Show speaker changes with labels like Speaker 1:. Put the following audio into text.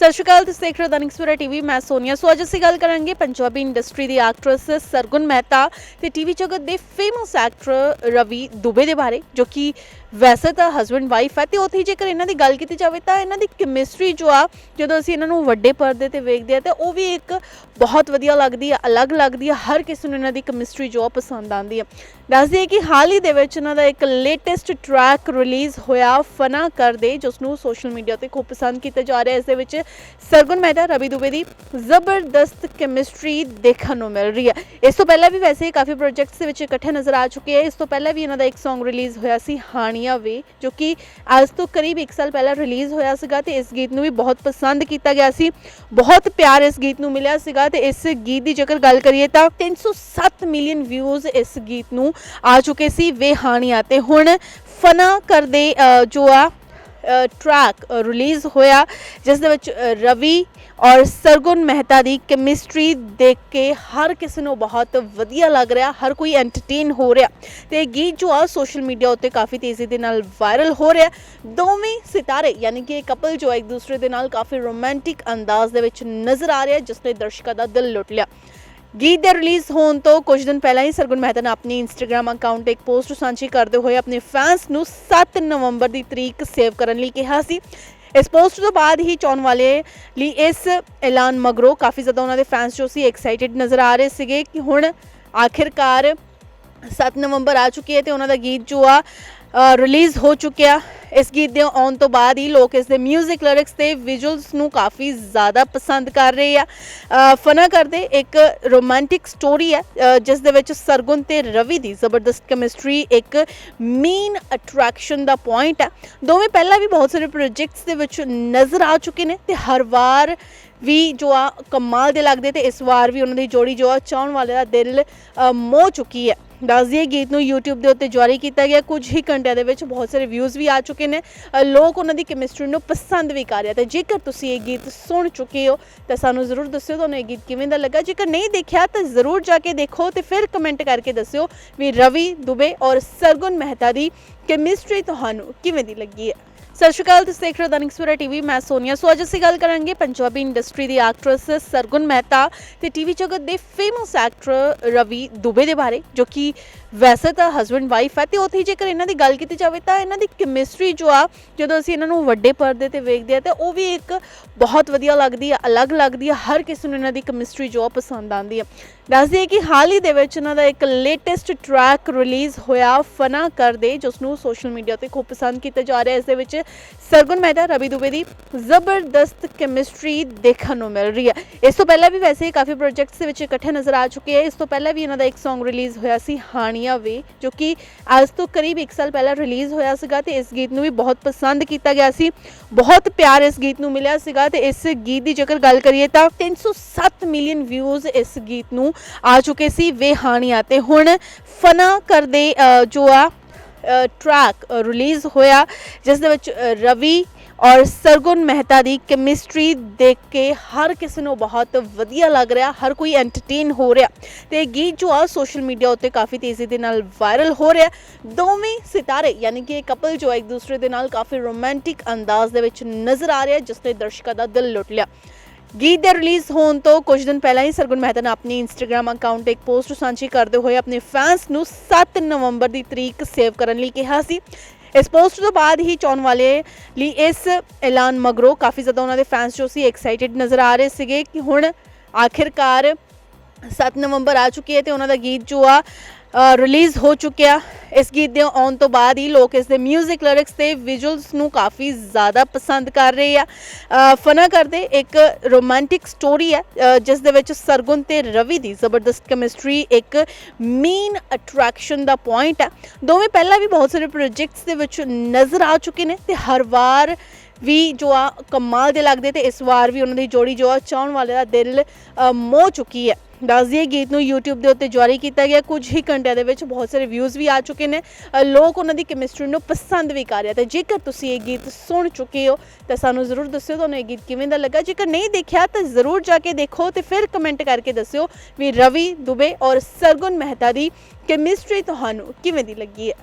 Speaker 1: ਸਤਿ ਸ਼੍ਰੀ ਅਕਾਲ, ਤੁਸੀਂ ਦੇਖ ਰਹੇ ਹੋ ਦੈਨਿਕ ਸਵੇਰਾ ਟੀਵੀ, ਮੈਂ ਸੋਨੀਆ। ਸੋ ਅੱਜ ਅਸੀਂ ਗੱਲ ਕਰਾਂਗੇ ਪੰਜਾਬੀ ਇੰਡਸਟਰੀ ਦੀ ਐਕਟਰੈਸ ਸਰਗੁਣ ਮਹਿਤਾ ਤੇ ਟੀਵੀ ਜਗਤ ਦੇ ਫੇਮਸ ਐਕਟਰ ਰਵੀ ਦੁਬੇ ਦੇ ਬਾਰੇ, ਜੋ ਕਿ ਵੈਸੇ ਤਾਂ ਹਸਬੰਡ ਵਾਈਫ ਹੈ ਤੇ ਉੱਥੇ ਜੇਕਰ ਇਹਨਾਂ ਦੀ ਗੱਲ ਕੀਤੀ ਜਾਵੇ ਤਾਂ ਇਹਨਾਂ ਦੀ ਕੈਮਿਸਟਰੀ ਜੋ ਆ, ਜਦੋਂ ਅਸੀਂ ਇਹਨਾਂ ਨੂੰ ਵੱਡੇ ਪਰਦੇ ਤੇ ਵੇਖਦੇ ਆ ਤਾਂ ਉਹ ਵੀ ਇੱਕ ਬਹੁਤ ਵਧੀਆ ਲੱਗਦੀ ਹੈ ਅਲੱਗ ਲੱਗਦੀ ਹੈ ਹਰ ਕਿਸੇ ਨੂੰ ਇਹਨਾਂ ਦੀ ਕੈਮਿਸਟਰੀ ਜੋ ਆ ਪਸੰਦ ਆਉਂਦੀ ਹੈ ਦੱਸਦੀ ਹੈ ਕਿ ਹਾਲ ਹੀ ਦੇ ਵਿੱਚ ਇਹਨਾਂ ਦਾ ਇੱਕ ਲੇਟੈਸਟ ਟਰੈਕ ਰਿਲੀਜ਼ ਹੋਇਆ, ਫਨਾ ਕਰ ਦੇ ਜਿਸ ਨੂੰ ਸੋਸ਼ਲ ਮੀਡੀਆ ਤੇ ਖੂਬ ਪਸੰਦ ਕੀਤਾ ਜਾ ਰਿਹਾ। ਇਸ ਦੇ ਵਿੱਚ ਸਰਗੁਣ ਮਹਿਤਾ ਰਵੀ ਦੁਬੇ ਦੀ ਜ਼ਬਰਦਸਤ ਕੈਮਿਸਟਰੀ ਦੇਖਣ ਨੂੰ ਮਿਲ ਰਹੀ ਹੈ। ਇਸ ਤੋਂ ਪਹਿਲਾਂ ਵੀ ਵੈਸੇ ਕਾਫੀ ਪ੍ਰੋਜੈਕਟਸ ਦੇ ਵਿੱਚ ਇਕੱਠੇ ਨਜ਼ਰ ਆ ਚੁੱਕੇ ਹੈ। ਇਸ ਤੋਂ ਪਹਿਲਾਂ ਵੀ ਇਹਨਾਂ ਦਾ ਇੱਕ Song ਰਿਲੀਜ਼ ਹੋਇਆ ਸੀ ਹਾਣੀਆਂ ਵੇ ਜੋ ਕਿ ਅੱਜ ਤੋਂ ਕਰੀਬ 1 ਸਾਲ ਪਹਿਲਾਂ ਰਿਲੀਜ਼ ਹੋਇਆ ਸੀਗਾ ਤੇ ਇਸ ਗੀਤ ਨੂੰ ਵੀ ਬਹੁਤ ਪਸੰਦ ਕੀਤਾ ਗਿਆ ਸੀ। ਬਹੁਤ ਪਿਆਰ ਇਸ ਗੀਤ ਨੂੰ ਮਿਲਿਆ ਸੀਗਾ ਤੇ ਇਸ ਗੀਤ ਦੀ ਜੇਕਰ ਗੱਲ ਕਰੀਏ ਤਾਂ 307 ਮਿਲੀਅਨ ਵਿਊਜ਼ ਇਸ ਗੀਤ ਨੂੰ ਆ ਚੁੱਕੇ ਸੀ ਵੇ ਹਾਨੀਆ ਤੇ ਹੁਣ ਫਨਾ ਕਰਦੇ ਅ, ਜੋ ਆ ਟਰੈਕ ਰਿਲੀਜ਼ ਹੋਇਆ, ਜਿਸ ਦੇ ਵਿੱਚ ਰਵੀ ਔਰ ਸਰਗੁਣ ਮਹਿਤਾ ਦੀ ਕੈਮਿਸਟਰੀ ਦੇਖ ਕੇ ਹਰ ਕਿਸੇ ਨੂੰ ਬਹੁਤ ਵਧੀਆ ਲੱਗ ਰਿਹਾ, ਹਰ ਕੋਈ ਐਂਟਰਟੇਨ ਹੋ ਰਿਹਾ ਤੇ ਇਹ ਗੀਤ ਜੋ ਆ ਸੋਸ਼ਲ ਮੀਡੀਆ ਉੱਤੇ ਕਾਫੀ ਤੇਜ਼ੀ ਦੇ ਨਾਲ ਵਾਇਰਲ ਹੋ ਰਿਹਾ। ਦੋਵੇਂ ਸਿਤਾਰੇ, ਯਾਨੀ ਕਿ ਇਹ ਕਪਲ ਜੋ ਇੱਕ ਦੂਸਰੇ ਦੇ ਨਾਲ ਕਾਫੀ ਰੋਮਾਂਟਿਕ ਅੰਦਾਜ਼ ਦੇ ਵਿੱਚ ਨਜ਼ਰ ਆ ਰਿਹਾ ਜਿਸ ਨੇ ਦਰਸ਼ਕਾਂ ਦਾ ਦਿਲ ਲੁੱਟ ਲਿਆ। ਗੀਤ ਦੇ ਰਿਲੀਜ਼ ਹੋਣ ਤੋਂ ਕੁਝ ਦਿਨ ਪਹਿਲਾਂ ਹੀ ਸਰਗੁਣ ਮਹਿਤਾ ਨੇ ਆਪਣੀ ਇੰਸਟਾਗ੍ਰam ਅਕਾਊਂਟ ਤੇ ਇੱਕ ਪੋਸਟ ਸਾਂਝੀ ਕਰਦੇ ਹੋਏ ਆਪਣੇ ਫੈਨਸ ਨੂੰ 7 ਨਵੰਬਰ ਦੀ ਤਰੀਕ ਸੇਵ ਕਰਨ ਲਈ ਕਿਹਾ ਸੀ। ਇਸ ਪੋਸਟ ਤੋਂ ਬਾਅਦ ਹੀ ਚਾਹਣ ਵਾਲੇ ਲਈ ਇਸ ਐਲਾਨ ਮਗਰੋਂ ਕਾਫੀ ਜ਼ਿਆਦਾ ਉਹਨਾਂ ਦੇ ਫੈਨਸ ਜੋ ਸੀ ਐਕਸਾਈਟਿਡ ਨਜ਼ਰ ਆ ਰਹੇ ਸੀਗੇ ਕਿ ਹੁਣ ਆਖਿਰਕਾਰ 7 ਨਵੰਬਰ ਆ ਚੁੱਕੀ ਹੈ ਤੇ ਉਹਨਾਂ ਦਾ ਗੀਤ ਜੋ ਆ ਰਿਲੀਜ਼ ਹੋ ਚੁੱਕਿਆ। ਇਸ ਗੀਤ ਦੇ ਆਉਣ ਤੋਂ ਬਾਅਦ ਹੀ ਲੋਕ ਇਸ ਦੇ 뮤직 ਲਿਰਿਕਸ ਤੇ ਵਿਜ਼ੂਅਲਸ ਨੂੰ ਕਾਫੀ ਜ਼ਿਆਦਾ ਪਸੰਦ ਕਰ ਰਹੇ ਆ। ਅ, ਫਨਾ ਕਰਦੇ ਇੱਕ ਰੋਮਾਂਟਿਕ ਸਟੋਰੀ ਹੈ ਜਿਸ ਦੇ ਵਿੱਚ ਸਰਗੁਣ ਤੇ ਰਵੀ ਦੀ ਜ਼ਬਰਦਸਤ ਕੈਮਿਸਟਰੀ ਇੱਕ ਮੇਨ ਅਟਰੈਕਸ਼ਨ ਦਾ ਪੁਆਇੰਟ ਹੈ। ਦੋਵੇਂ ਪਹਿਲਾਂ ਵੀ ਬਹੁਤ ਸਾਰੇ ਪ੍ਰੋਜੈਕਟਸ ਦੇ ਵਿੱਚ ਨਜ਼ਰ ਆ ਚੁੱਕੇ ਨੇ ਤੇ ਹਰ ਵਾਰ ਵੀ ਜੋ ਆ ਕਮਾਲ ਦੇ ਲੱਗਦੇ ਤੇ ਇਸ ਵਾਰ ਵੀ ਉਹਨਾਂ ਦੀ ਜੋੜੀ ਜੋ ਆ ਚਾਹਣ ਵਾਲੇ ਦਾ ਦਿਲ ਮੋਹ ਚੁੱਕੀ ਹੈ। ਦੱਸ ਦਈਏ, ਗੀਤ ਨੂੰ YouTube ਦੇ ਉੱਤੇ ਜਾਰੀ ਕੀਤਾ ਗਿਆ। ਕੁਝ ਹੀ ਘੰਟਿਆਂ ਦੇ ਵਿੱਚ ਬਹੁਤ ਸਾਰੇ ਵਿਊਜ਼ ਵੀ ਆ ਚੁੱਕੇ ਨੇ। ਲੋਕ ਉਹਨਾਂ ਦੀ ਕੈਮਿਸਟਰੀ ਨੂੰ ਪਸੰਦ ਵੀ ਕਰ ਰਹੇ ਤੇ ਜੇਕਰ ਤੁਸੀਂ ਇਹ ਗੀਤ ਸੁਣ ਚੁੱਕੇ ਹੋ, ਤਾਂ ਸਾਨੂੰ ਜ਼ਰੂਰ ਦੱਸਿਓ, ਤੁਹਾਨੂੰ ਇਹ ਗੀਤ ਕਿਵੇਂ ਦਾ ਲੱਗਾ। ਜੇਕਰ ਨਹੀਂ ਦੇਖਿਆ, ਤਾਂ ਜ਼ਰੂਰ ਜਾ ਕੇ ਦੇਖੋ ਤੇ ਫਿਰ ਕਮੈਂਟ ਕਰਕੇ ਦੱਸਿਓ ਵੀ ਰਵੀ ਦੁਬੇ ਔਰ ਸਰਗੁਣ ਮਹਿਤਾ ਦੀ ਕੈਮਿਸਟਰੀ ਤੁਹਾਨੂੰ ਕਿਵੇਂ ਦੀ ਲੱਗੀ ਹੈ। ਸਤਿ ਸ਼੍ਰੀ ਅਕਾਲ, ਤੁਸੀਂ ਦੇਖ ਰਹੇ ਹੋ ਦੈਨਿਕ ਸਵੇਰਾ ਟੀਵੀ, ਮੈਂ ਸੋਨੀਆ। ਸੋ ਅੱਜ ਅਸੀਂ ਗੱਲ ਕਰਾਂਗੇ ਪੰਜਾਬੀ ਇੰਡਸਟਰੀ ਦੀ ਐਕਟਰੈਸ ਸਰਗੁਣ ਮਹਿਤਾ ਤੇ ਟੀਵੀ ਜਗਤ ਦੇ ਫੇਮਸ ਐਕਟਰ ਰਵੀ ਦੁਬੇ ਦੇ ਬਾਰੇ, ਜੋ ਕਿ ਵੈਸੇ ਤਾਂ ਹਸਬੰਡ ਵਾਈਫ ਹੈ ਤੇ ਉੱਥੇ ਜੇਕਰ ਇਹਨਾਂ ਦੀ ਗੱਲ ਕੀਤੀ ਜਾਵੇ ਤਾਂ ਇਹਨਾਂ ਦੀ ਕੈਮਿਸਟਰੀ ਜੋ ਆ, ਜਦੋਂ ਅਸੀਂ ਇਹਨਾਂ ਨੂੰ ਵੱਡੇ ਪਰਦੇ ਤੇ ਵੇਖਦੇ ਆ ਤਾਂ ਉਹ ਵੀ ਇੱਕ ਬਹੁਤ ਵਧੀਆ ਲੱਗਦੀ ਆ, ਅਲੱਗ ਲੱਗਦੀ ਆ, ਹਰ ਕਿਸੇ ਨੂੰ ਇਹਨਾਂ ਦੀ ਕੈਮਿਸਟਰੀ ਜੋ ਆ ਪਸੰਦ ਆਉਂਦੀ ਆ। ਦੱਸਦੀ ਹੈ ਕਿ ਹਾਲ ਹੀ ਦੇ ਵਿੱਚ ਇਹਨਾਂ ਦਾ ਇੱਕ ਲੇਟੈਸਟ ਟਰੈਕ ਰਿਲੀਜ਼ ਹੋਇਆ, ਫਨਾ ਕਰ ਦੇ ਜਿਸ ਨੂੰ ਸੋਸ਼ਲ ਮੀਡੀਆ ਤੇ ਖੂਬ ਪਸੰਦ ਕੀਤਾ ਜਾ ਰਿਹਾ। ਇਸ ਦੇ ਵਿੱਚ ਸਰਗੁਣ ਮਹਿਤਾ ਰਵੀ ਦੁਬੇ ਦੀ ਜ਼ਬਰਦਸਤ ਕੈਮਿਸਟਰੀ ਦੇਖਣ ਨੂੰ ਮਿਲ ਰਹੀ ਹੈ। ਇਸ ਤੋਂ ਪਹਿਲਾਂ ਵੀ ਵੈਸੇ ਕਾਫੀ ਪ੍ਰੋਜੈਕਟਸ ਦੇ ਵਿੱਚ ਇਕੱਠੇ ਨਜ਼ਰ ਆ ਚੁੱਕੇ ਹੈ। ਇਸ ਤੋਂ ਪਹਿਲਾਂ ਵੀ ਇਹਨਾਂ ਦਾ ਇੱਕ Song ਰਿਲੀਜ਼ ਹੋਇਆ ਸੀ ਹਾਨੀਆ ਵੇ ਜੋ ਕਿ ਅੱਜ ਤੋਂ ਕਰੀਬ 1 ਸਾਲ ਪਹਿਲਾਂ ਰਿਲੀਜ਼ ਹੋਇਆ ਸੀਗਾ ਤੇ ਇਸ ਗੀਤ ਨੂੰ ਵੀ ਬਹੁਤ ਪਸੰਦ ਕੀਤਾ ਗਿਆ ਸੀ। ਬਹੁਤ ਪਿਆਰ ਇਸ ਗੀਤ ਨੂੰ ਮਿਲਿਆ ਸੀਗਾ ਤੇ ਇਸ ਗੀਤ ਦੀ ਜੇਕਰ ਗੱਲ ਕਰੀਏ ਤਾਂ 307 ਮਿਲੀਅਨ ਵਿਊਜ਼ ਇਸ ਗੀਤ ਨੂੰ ਆ ਚੁੱਕੇ ਸੀ ਵੇ ਹਾਨੀਆ ਤੇ ਹੁਣ ਫਨਾ ਕਰਦੇ ਅ, ਜੋ ਆ ਟਰੈਕ ਰਿਲੀਜ਼ ਹੋਇਆ, ਜਿਸ ਦੇ ਵਿੱਚ ਰਵੀ ਔਰ ਸਰਗੁਣ ਮਹਿਤਾ ਦੀ ਕੈਮਿਸਟਰੀ ਦੇਖ ਕੇ ਹਰ ਕਿਸੇ ਨੂੰ ਬਹੁਤ ਵਧੀਆ ਲੱਗ ਰਿਹਾ, ਹਰ ਕੋਈ ਐਂਟਰਟੇਨ ਹੋ ਰਿਹਾ ਤੇ ਇਹ ਗੀਤ ਜੋ ਆ ਸੋਸ਼ਲ ਮੀਡੀਆ ਉੱਤੇ ਕਾਫੀ ਤੇਜ਼ੀ ਦੇ ਨਾਲ ਵਾਇਰਲ ਹੋ ਰਿਹਾ। ਦੋਵੇਂ ਸਿਤਾਰੇ, ਯਾਨੀ ਕਿ ਇਹ ਕਪਲ ਜੋ ਇੱਕ ਦੂਸਰੇ ਦੇ ਨਾਲ ਕਾਫੀ ਰੋਮਾਂਟਿਕ ਅੰਦਾਜ਼ ਦੇ ਵਿੱਚ ਨਜ਼ਰ ਆ ਰਿਹਾ ਜਿਸ ਨੇ ਦਰਸ਼ਕਾਂ ਦਾ ਦਿਲ ਲੁੱਟ ਲਿਆ। ਗੀਤ ਦੇ ਰਿਲੀਜ਼ ਹੋਣ ਤੋਂ ਕੁਝ ਦਿਨ ਪਹਿਲਾਂ ਹੀ ਸਰਗੁਣ ਮਹਿਤਾ ਨੇ ਆਪਣੀ ਇੰਸਟਾਗ੍ਰam ਅਕਾਊਂਟ ਤੇ ਇੱਕ ਪੋਸਟ ਸਾਂਝੀ ਕਰਦੇ ਹੋਏ ਆਪਣੇ ਫੈਨਸ ਨੂੰ 7 ਨਵੰਬਰ ਦੀ ਤਰੀਕ ਸੇਵ ਕਰਨ ਲਈ ਕਿਹਾ ਸੀ। ਇਸ ਪੋਸਟ ਤੋਂ ਬਾਅਦ ਹੀ ਚਾਹਣ ਵਾਲੇ ਲਈ ਇਸ ਐਲਾਨ ਮਗਰੋਂ ਕਾਫੀ ਜ਼ਿਆਦਾ ਉਹਨਾਂ ਦੇ ਫੈਨਸ ਜੋ ਸੀ ਐਕਸਾਈਟਿਡ ਨਜ਼ਰ ਆ ਰਹੇ ਸੀਗੇ ਕਿ ਹੁਣ ਆਖਿਰਕਾਰ 7 ਨਵੰਬਰ ਆ ਚੁੱਕੀ ਹੈ ਤੇ ਉਹਨਾਂ ਦਾ ਗੀਤ ਜੋ ਆ ਰਿਲੀਜ਼ ਹੋ ਚੁੱਕਿਆ। ਇਸ ਗੀਤ ਦੇ ਆਉਣ ਤੋਂ ਬਾਅਦ ਹੀ ਲੋਕ ਇਸ ਦੇ 뮤직 ਲਿਰਿਕਸ ਤੇ ਵਿਜ਼ੂਅਲਸ ਨੂੰ ਕਾਫੀ ਜ਼ਿਆਦਾ ਪਸੰਦ ਕਰ ਰਹੇ ਆ। ਫਨਾ ਕਰਦੇ ਇੱਕ ਰੋਮਾਂਟਿਕ ਸਟੋਰੀ ਹੈ ਜਿਸ ਦੇ ਵਿੱਚ ਸਰਗੁਣ ਤੇ ਰਵੀ ਦੀ ਜ਼ਬਰਦਸਤ ਕੈਮਿਸਟਰੀ ਇੱਕ ਮੇਨ ਅਟਰੈਕਸ਼ਨ ਦਾ ਪੁਆਇੰਟ ਹੈ। ਦੋਵੇਂ ਪਹਿਲਾਂ ਵੀ ਬਹੁਤ ਸਾਰੇ ਪ੍ਰੋਜੈਕਟਸ ਦੇ ਵਿੱਚ ਨਜ਼ਰ ਆ ਚੁੱਕੇ ਨੇ ਤੇ ਹਰ ਵਾਰ ਵੀ ਜੋ ਆ ਕਮਾਲ ਦੇ ਲੱਗਦੇ ਤੇ ਇਸ ਵਾਰ ਵੀ ਉਹਨਾਂ ਦੀ ਜੋੜੀ ਜੋ ਆ ਚਾਹਣ ਵਾਲੇ ਦਾ ਦਿਲ ਮੋਹ ਚੁੱਕੀ ਹੈ। ਦੱਸ ਦਈਏ, ਗੀਤ ਨੂੰ YouTube ਦੇ ਉੱਤੇ ਜਾਰੀ ਕੀਤਾ ਗਿਆ। ਕੁਝ ਹੀ ਘੰਟਿਆਂ ਦੇ ਵਿੱਚ ਬਹੁਤ ਸਾਰੇ ਵਿਊਜ਼ ਵੀ ਆ ਚੁੱਕੇ ਨੇ। ਲੋਕ ਉਹਨਾਂ ਦੀ ਕੈਮਿਸਟਰੀ ਨੂੰ ਪਸੰਦ ਵੀ ਕਰ ਰਹੇ ਤੇ ਜੇਕਰ ਤੁਸੀਂ ਇਹ ਗੀਤ ਸੁਣ ਚੁੱਕੇ ਹੋ, ਤਾਂ ਸਾਨੂੰ ਜ਼ਰੂਰ ਦੱਸਿਓ ਤੁਹਾਨੂੰ ਇਹ ਗੀਤ ਕਿਵੇਂ ਦਾ ਲੱਗਾ। ਜੇਕਰ ਨਹੀਂ ਦੇਖਿਆ, ਤਾਂ ਜ਼ਰੂਰ ਜਾ ਕੇ ਦੇਖੋ ਤੇ ਫਿਰ ਕਮੈਂਟ ਕਰਕੇ ਦੱਸਿਓ ਵੀ ਰਵੀ ਦੁਬੇ ਔਰ ਸਰਗੁਣ ਮਹਿਤਾ ਦੀ ਕੈਮਿਸਟਰੀ ਤੁਹਾਨੂੰ ਕਿਵੇਂ ਦੀ ਲੱਗੀ ਹੈ।